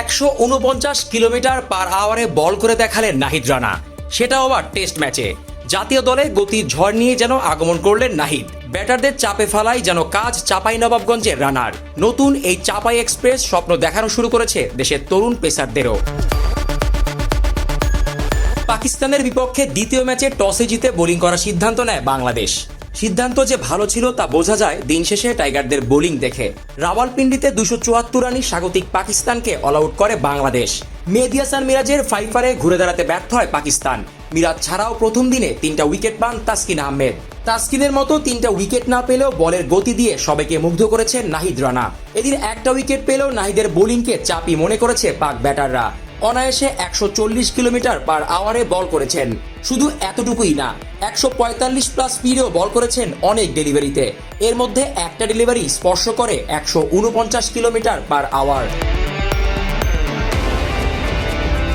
একশো উনপঞ্চাশ কিলোমিটার পার আওয়ারে বল করে দেখালেন নাহিদ রানা। সেটাও আবার টেস্ট ম্যাচে। জাতীয় দলে গতির ঝড় নিয়ে যেন আগমন করলেন নাহিদ। ব্যাটারদের চাপে ফেলাই যেন কাজ চাপাই নবাবগঞ্জের রানার। নতুন এই চাপাই এক্সপ্রেস স্বপ্ন দেখানো শুরু করেছে দেশের তরুণ পেসারদেরও। পাকিস্তানের বিপক্ষে দ্বিতীয় ম্যাচে টসে জিতে বোলিং করার সিদ্ধান্ত নেয় বাংলাদেশ। সিদ্ধান্ত যে ভালো ছিল তা বোঝা যায় দিন শেষে টাইগারদের বোলিং দেখে। রাওয়ালপিন্ডিতে দুশো চুয়াত্তর রানি স্বাগতিক পাকিস্তানকে অল আউট করে বাংলাদেশ। মেদিয়াসান মিরাজের ফাইফারে ঘুরে দাঁড়াতে ব্যর্থ হয় পাকিস্তান। মিরাজ ছাড়াও প্রথম দিনে তিনটা উইকেট পান তাসকিন আহমেদ। তাসকিনের মতো তিনটা উইকেট না পেলেও বলের গতি দিয়ে সবাইকে মুগ্ধ করেছে নাহিদ রানা। এদিন একটা উইকেট পেলেও নাহিদের বোলিংকে চাপি মনে করেছে পাক ব্যাটাররা। অনায়াসে একশো চল্লিশ কিলোমিটার পার আওয়ারে বল করেছেন। শুধু এতটুকুই না, একশো পঁয়তাল্লিশ প্লাস স্পিডেও বল করেছেন অনেক ডেলিভারিতে এর মধ্যে একটা ডেলিভারি স্পর্শ করে একশো উনপঞ্চাশ কিলোমিটার পার আওয়ার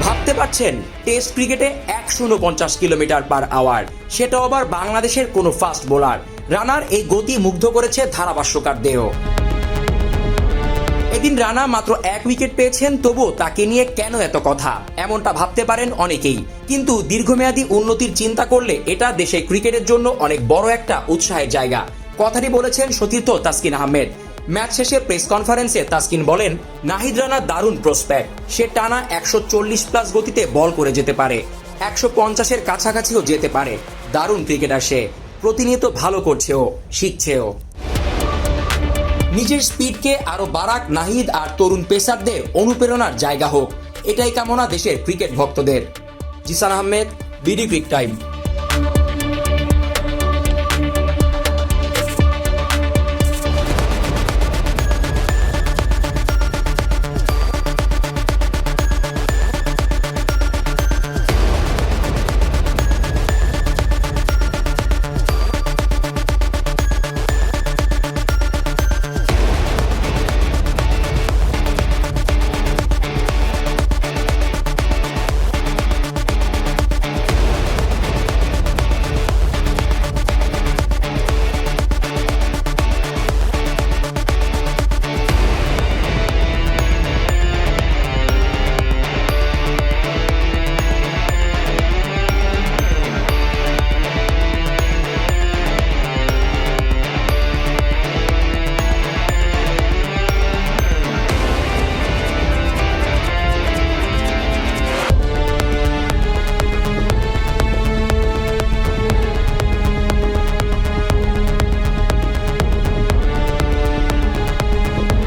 ভাবতে পারছেন টেস্ট ক্রিকেটে একশো উনপঞ্চাশ কিলোমিটার পার আওয়ার সেটাও আবার বাংলাদেশের কোনো ফাস্ট বোলার রানার এই গতি মুগ্ধ করেছে ধারাভাষ্যকারদেরও এদিন রানা মাত্র এক উইকেট পেয়েছেন, তবুও তাকে নিয়ে কেন এত কথা? এমনটা ভাবতে পারেন অনেকেই। কিন্তু দীর্ঘমেয়াদী উন্নতির চিন্তা করলে এটা দেশে ক্রিকেটের জন্য অনেক বড় একটা উৎসাহের জায়গা। কথাটি বলেছেন সতীর্থ তাসকিন আহমেদ। ম্যাচ শেষে প্রেস কনফারেন্সে তাসকিন বলেন, নাহিদ রানা দারুণ প্রসপেক্ট সে টানা একশো চল্লিশ প্লাস গতিতে বল করে যেতে পারে। একশো পঞ্চাশের কাছাকাছিও যেতে পারে। দারুণ ক্রিকেটার সে। প্রতিনিয়ত ভালো করছেও শিখছেও নিজের স্পিডকে আরও বারাক, নাহিদ আর তরুণ পেসারদের অনুপ্রেরণার জায়গা হোক। এটাই কামনা দেশের ক্রিকেট ভক্তদের। Zisan Ahmed, BD cric time.